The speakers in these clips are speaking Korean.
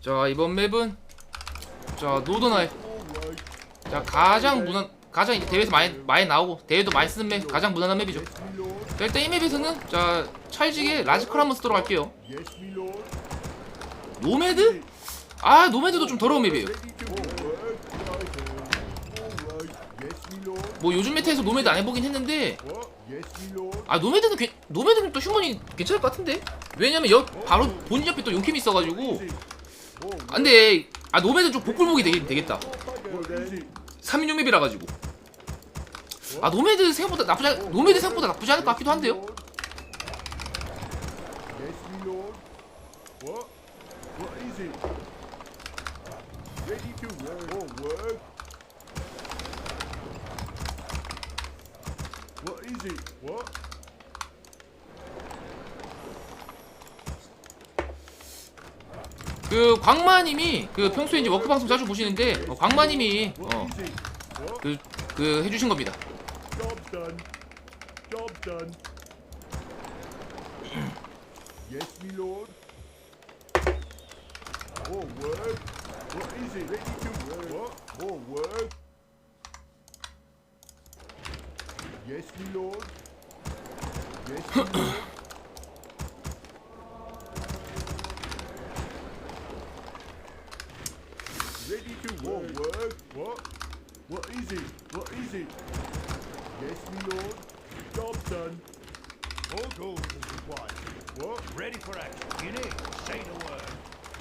자 이번 맵은 자 노드나이 자 가장 무난 가장 대회에서 많이 많이 나오고 대회도 많이 쓰는 맵 가장 무난한 맵이죠. 자, 일단 이 맵에서는 자 찰지게 라지컬 한번 쓰도록 할게요. 노매드? 아 노매드도 좀 더러운 맵이에요. 뭐 요즘 메타에서 노매드 안 해보긴 했는데 아 노매드는 괜- 노매드는 또 휴먼이 괜찮을 것 같은데 왜냐면 옆 바로 본인 옆에 또 용캠이 있어가지고 아, 근데 아 노매드 좀 복불복이 되긴 되겠다 3인용 맵이라 가지고 아 노매드 생각보다 나쁘지 않, 노매드 생각보다 나쁘지 않을 것 같기도 한데요? What is it? Ready to work. Oh, work. What is it? What? 그 광마님이 그 평소에 이제 워크 방송 자주 보시는데 어, 광마님이 What 어, is it? What? 그, 그 해주신 겁니다 work. work. What? What is it? What is it? Yes, my lord. Job done. All gold is required. What? Ready for action. You need say the word.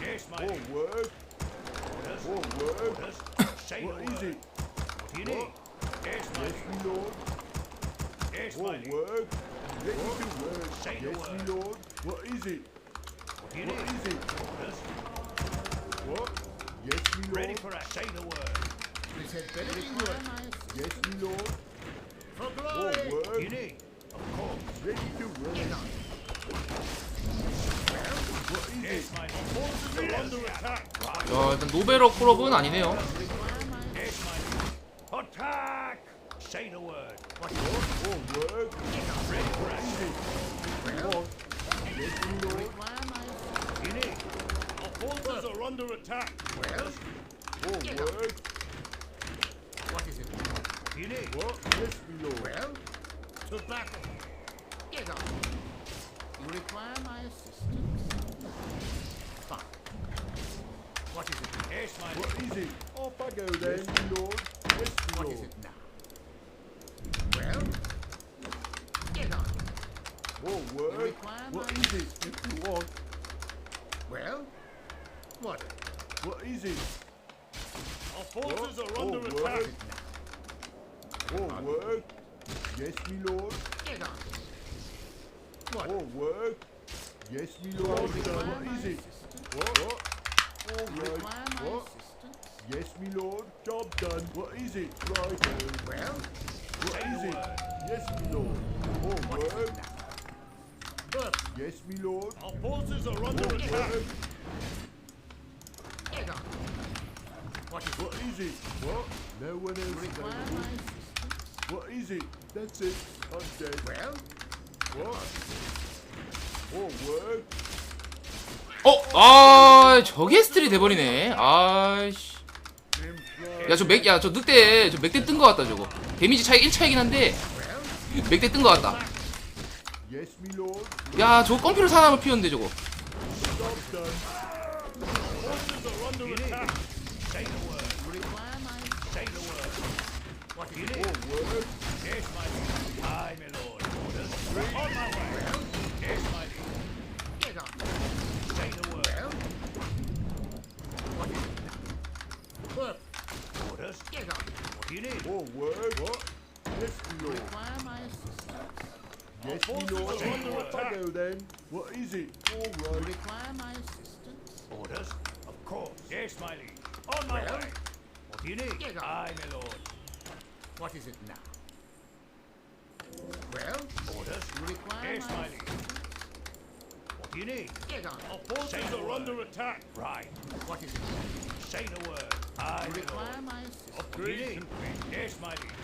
Yes, my work. orders. Oh, work. Orders. Say What the is word. it? You need. Yes, my Yes, my lord. Yes, Oh, my lord. work. Ready to work. Say the Yes, word. my lord. What is it? You What need. is it? Orders. What? Yes. Ready for action. Say the word. Yes, my lord. For Oh, You work. need. Of course. Ready to work. Yes. 자 일단 노베러 콜업은 아니네요 Yes. Attack. Say the word. What Oh, work. ready for under attack. Well, Oh, work. you need. What? Yes, my lord. To battle. Get on. You require my assistance? Fine. What is it? Yes, my lord. What is it? Off I go then, my lord. Yes, my lord. is it now? Well? Get on. Oh, work. require What my- is it? If you want. Well? What? What is it? Our forces What? are under Oh, attack. work. Oh, work. Yes, my lord. Get on. What? Oh, work. Yes, my lord. What is it? What? What? All right. my What? assistance? Yes, my lord. Job done. What is it? Right. Well? What Say it? word. Yes, my lord. Oh, What is work. it now? But Yes, my lord. our forces are under attack. What is What is it? What? No one else available. What is it? That's it. I'm dead. Well? What? Oh, work. 어? 아 저게 스틸이 돼버리네 아이씨 야저 맥 야 저 늑대 저 맥대 뜬 거 같다 저거 데미지 차이 1차이긴 한데 맥대 뜬 거 같다. 야 저거 껌피로 사람을 피웠는데 저거. Forces are under attack. Say the word. You require my Say the word. What is You it? need. Oh, work. Yes, my lord. Aye, my lord. Orders. On my way. Yes, my lord. Get on. Say the word. Well? What is it? What? Orders. Get on. What do you need? Oh, work. What? Yes, my lord. require my assistance? Yes, my lord. under attack. go then. What is it? All You require my assistance? Orders. Course. Yes, my lord. On my Well? way. What do you need? Get on. Aye, my lord. What is it now? Well? Orders. You require Yes, my my lord. What do you need? Get on. Our forces are under attack. Right. What is it? Say the word. My require lord. my assistance? What do you need? Yes, my lord.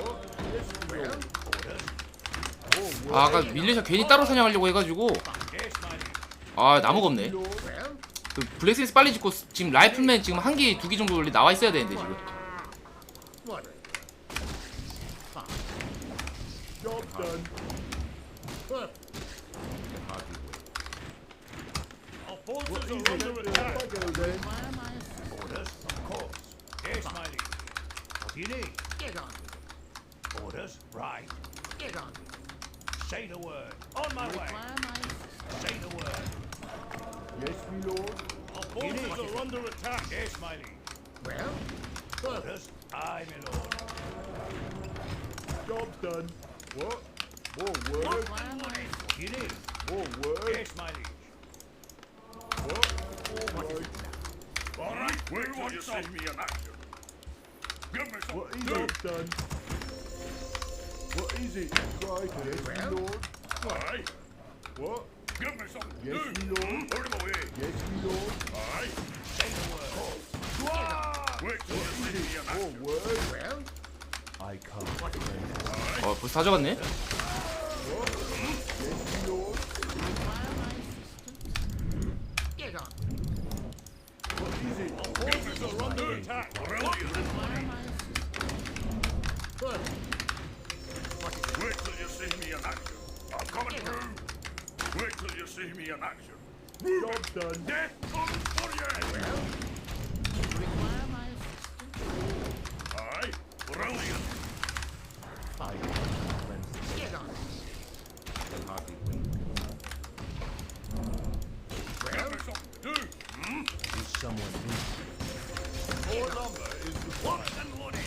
What? Yes, my Well? lord. Orders. Oh. 아 아까 밀레샤 괜히 따로 사냥하려고 해가지고 Yes, my lord. 아 나무가 없네 My lord. Well? 그 블랙스미스 빨리 짓고 스- 지금 라이플맨 지금 한 개, 두 개 정도 원래 나와 있어야 되는데 지금. Say the word. On my way. Say the word. Yes, my lord. Our forces are under attack. Yes, my liege. Well, Orders, aye, my lord. Job done. What? More work. What do you need? More work. Yes, my liege. What? All right. All right, wait till you see me in action. Give me some. What is it done? What is it? Right. Yes, my lord. Aye, What? 어 벌써 다 잡았네. Wait till you see me in action. Job done. Death comes for you. Require my assistance. Aye, brilliant. Get on with Give me some. Do. Hmm? More lumber is required. Locked and loaded. it.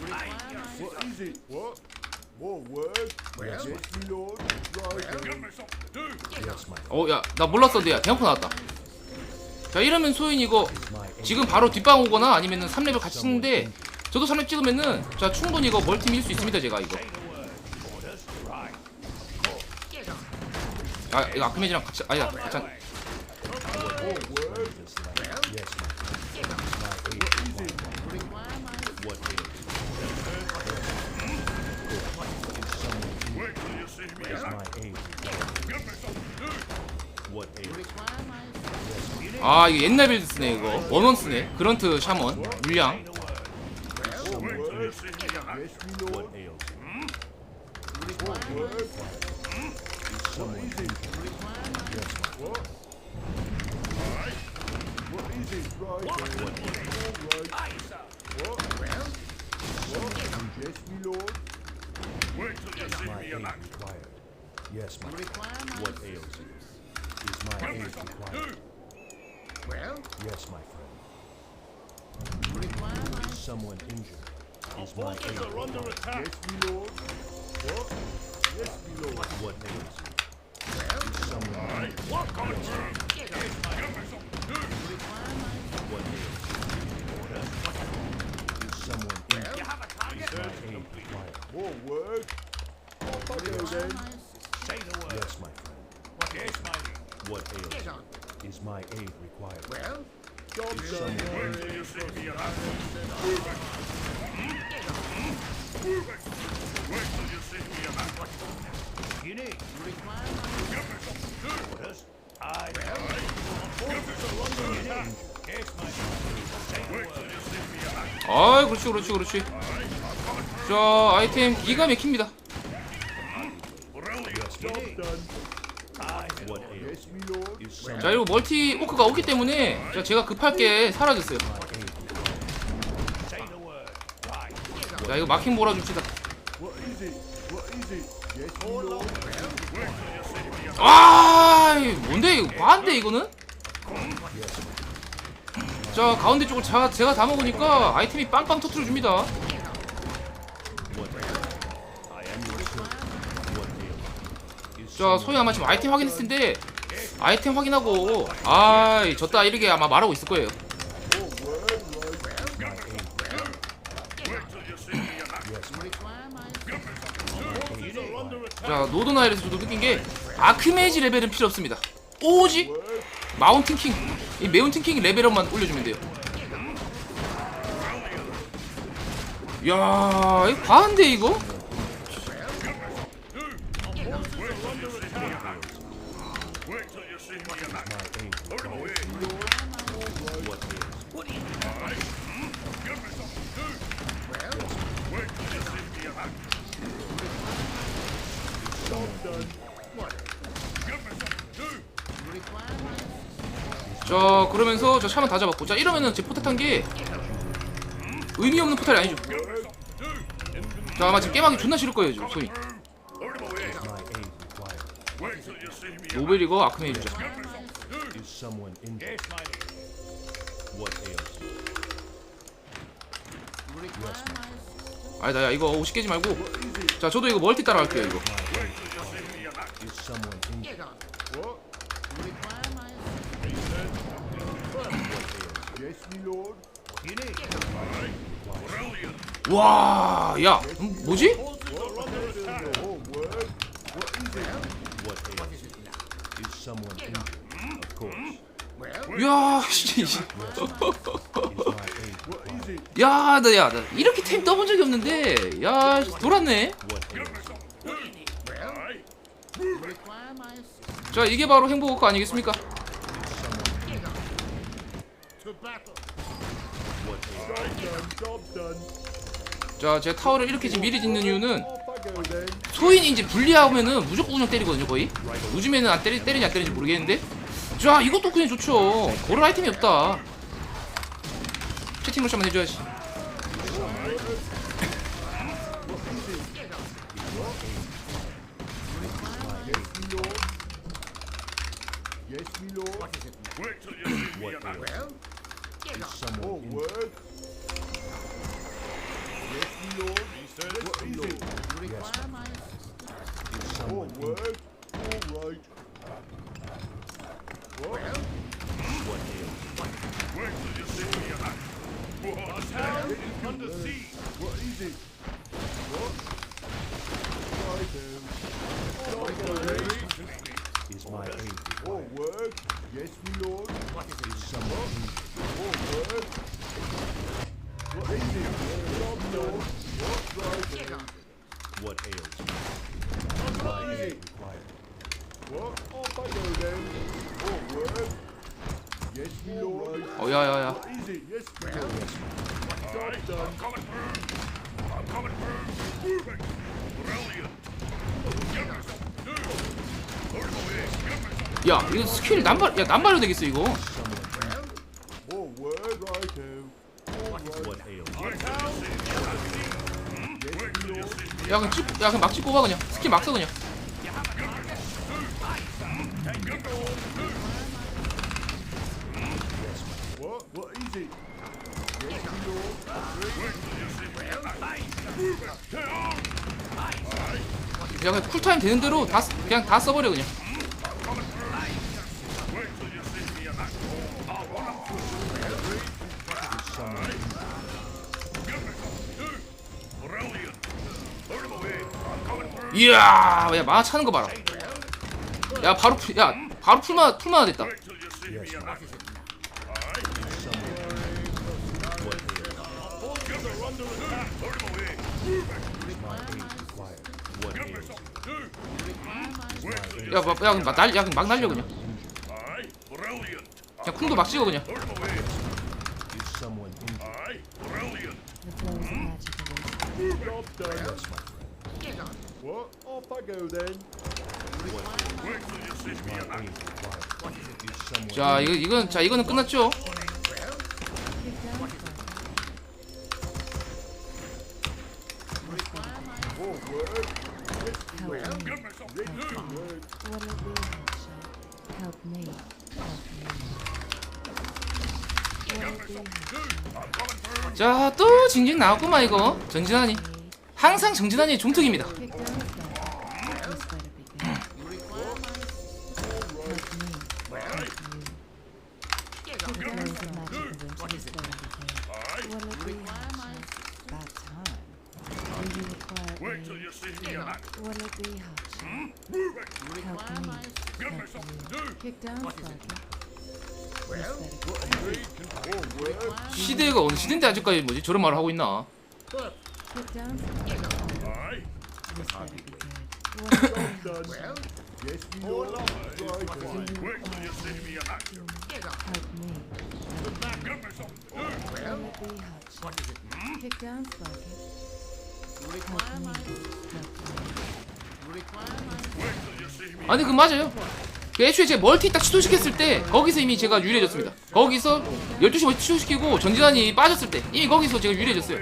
Require my What is it? What? 어, 야, 나 몰랐어, 야, 대형포 나왔다. 자, 이러면 소인 이거 지금 바로 뒷방 오거나 아니면은 3렙을 같이 찍는데 저도 3렙 찍으면은 자 충분히 이거 멀티 밀 수 있습니다, 제가 이거. 아, 이거 아크메지랑 같이 아니야, 같이. 아, 이거 옛날 빌드 쓰네 이거. 원원 쓰네. 그런트 샤먼 물량. Yes, my. What ails you? Is my some. required? Do. Well, Yes, my friend. require my Is someone injured? Our forces are under attack. Yes, my lord. What? Yes, my lord. What ails you? Well, Is someone Aye, what coming through? get on. Give me some. Do. Require my what ails you? Is someone injured? You have a target? Is my aid required? More work. Off I Is my aid required? Well, Job done. Wait till you in action. get on. Move it. Wait till you see me in action. You need. Require my Give me some. Do. Orders. Aye. Give me some. Under attack. Yes, my the Wait till word. you me in action. 아, 그렇지, 그렇지, 그렇지. 자, 아이템 기가 막힙니다. Job done. 자, 그리고 멀티 오크가 없기 때문에 자, 제가 급할 게 사라졌어요. 자, 이거 마킹 몰아줍시다. 아, 뭔데 이거 반대 이거는? 자, 가운데 쪽을 자, 제가 다 먹으니까 아이템이 빵빵 터트려 줍니다. 자, 소희 아마 지금 아이템 확인했을 텐데 아이템 확인하고 아, 졌다 이렇게 아마 말하고 있을 거예요. 자, 노드나일에서 저도 느낀 게 아크메이지 레벨은 필요 없습니다. 오직 마운틴 킹, 이 메운틴 킹 레벨업만 올려주면 돼요. 야, 이거 과한데 이거? Wait till you see see me Is alive. my aid Put him required? away. What is? Give me something to do. Wait till you see me alive. Job done. Give me something to do. 자 그러면서 저 차만 다 잡았고. 자 이러면은 제 포탈 탄게 의미 없는 포탈이 아니죠. 자 아마 지금 게임하기 존나 싫을 거예요 지금 소니 노벨이고 아크메이 주자 아니다 야 이거 50 깨지 말고 자 저도 이거 멀티 따라 할게요 이거. Brilliant. 와야 뭐지? Oh. What is it? You? Is someone injured? Of course. 야 씨. 야, 나, 야, 나 이렇게 템 떠본 적이 없는데, 야, 돌았네. 자, 이게 바로 행복거 아니겠습니까? 자, 제가 타워를 이렇게 지금 미리 짓는 이유는 소인이 이제 분리하면은 무조건 운영 때리거든요, 거의. 요즘에는 안 때리, 때리냐 안 때리는지 모르겠는데. 자, 이것도 그냥 좋죠. 고를 아이템이 없다. 채팅 로션만 해줘야지. Yes, me lord. Wait till you see me What alive. ails you? Is Oh, someone injured? word. Yes, me lord. What is it? Yes, my Is Oh, someone injured? word. All right. What? What ails you? Wait till you see me alive. What's that? Under siege. What is it? What? Righto. Job done. Is my aid Oh, required? word. Yes, me lord. Is someone injured? Oh, word. What is it? Job done. What? What ails you? My aid required? What? Off I go then. Oh, word. Yes, me lord. 어, 야, 야, 야. What is it? Yes, lord. Job done. I'm coming through. I'm coming through. Moving. Brilliant. Give me to do. 야, 이거 스킬 남발, 야, 남발로 되겠어, 이거. Someone injured? Oh, word. Righto. All right. What ails you? Wait till you see me alive. Yes, Wait till me you lord. see me 야, 그냥 찍, 야, 그냥 막 찍고 가, 그냥. 스킬 막 써, 그냥. 야, 그냥 쿨타임 되는 대로 다, 쓰- 그냥 다 써버려, 그냥. 이야, 야, 마 차는 거 봐라. 야, 바로 풀, 야, 바로 풀마, 풀마가 됐다. You 야, 날려, 그냥. 그냥 쿵도 막 찍어, 그냥. What? Off I go then. 자, 이거, 이건, 자, 이거는 끝났죠? Oh. 자, 또 징징 나왔구만, 이거. 정진환이. 항상 정진환이 종특입니다. Will be help me. Me Help you. do. Kick down Oh, word. 시대가 어느 시대인데 아직까지 뭐지? 저런 말을 하고 있나? Kick down further. Aye. This better be good. What be help Done. Yes, me lord. Right then. Wait till you see me action. Help me. Give me something to do. It be Hutch? Kick down, Sparky. Help me. Help 아니 그 맞아요. 그 애초에 제가 멀티 딱 취소시켰을 때 거기서 이미 제가 유리해졌습니다. 거기서 12시 멀티 취소시키고 전진환이 빠졌을 때 이미 거기서 제가 유리해졌어요.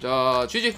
자 GG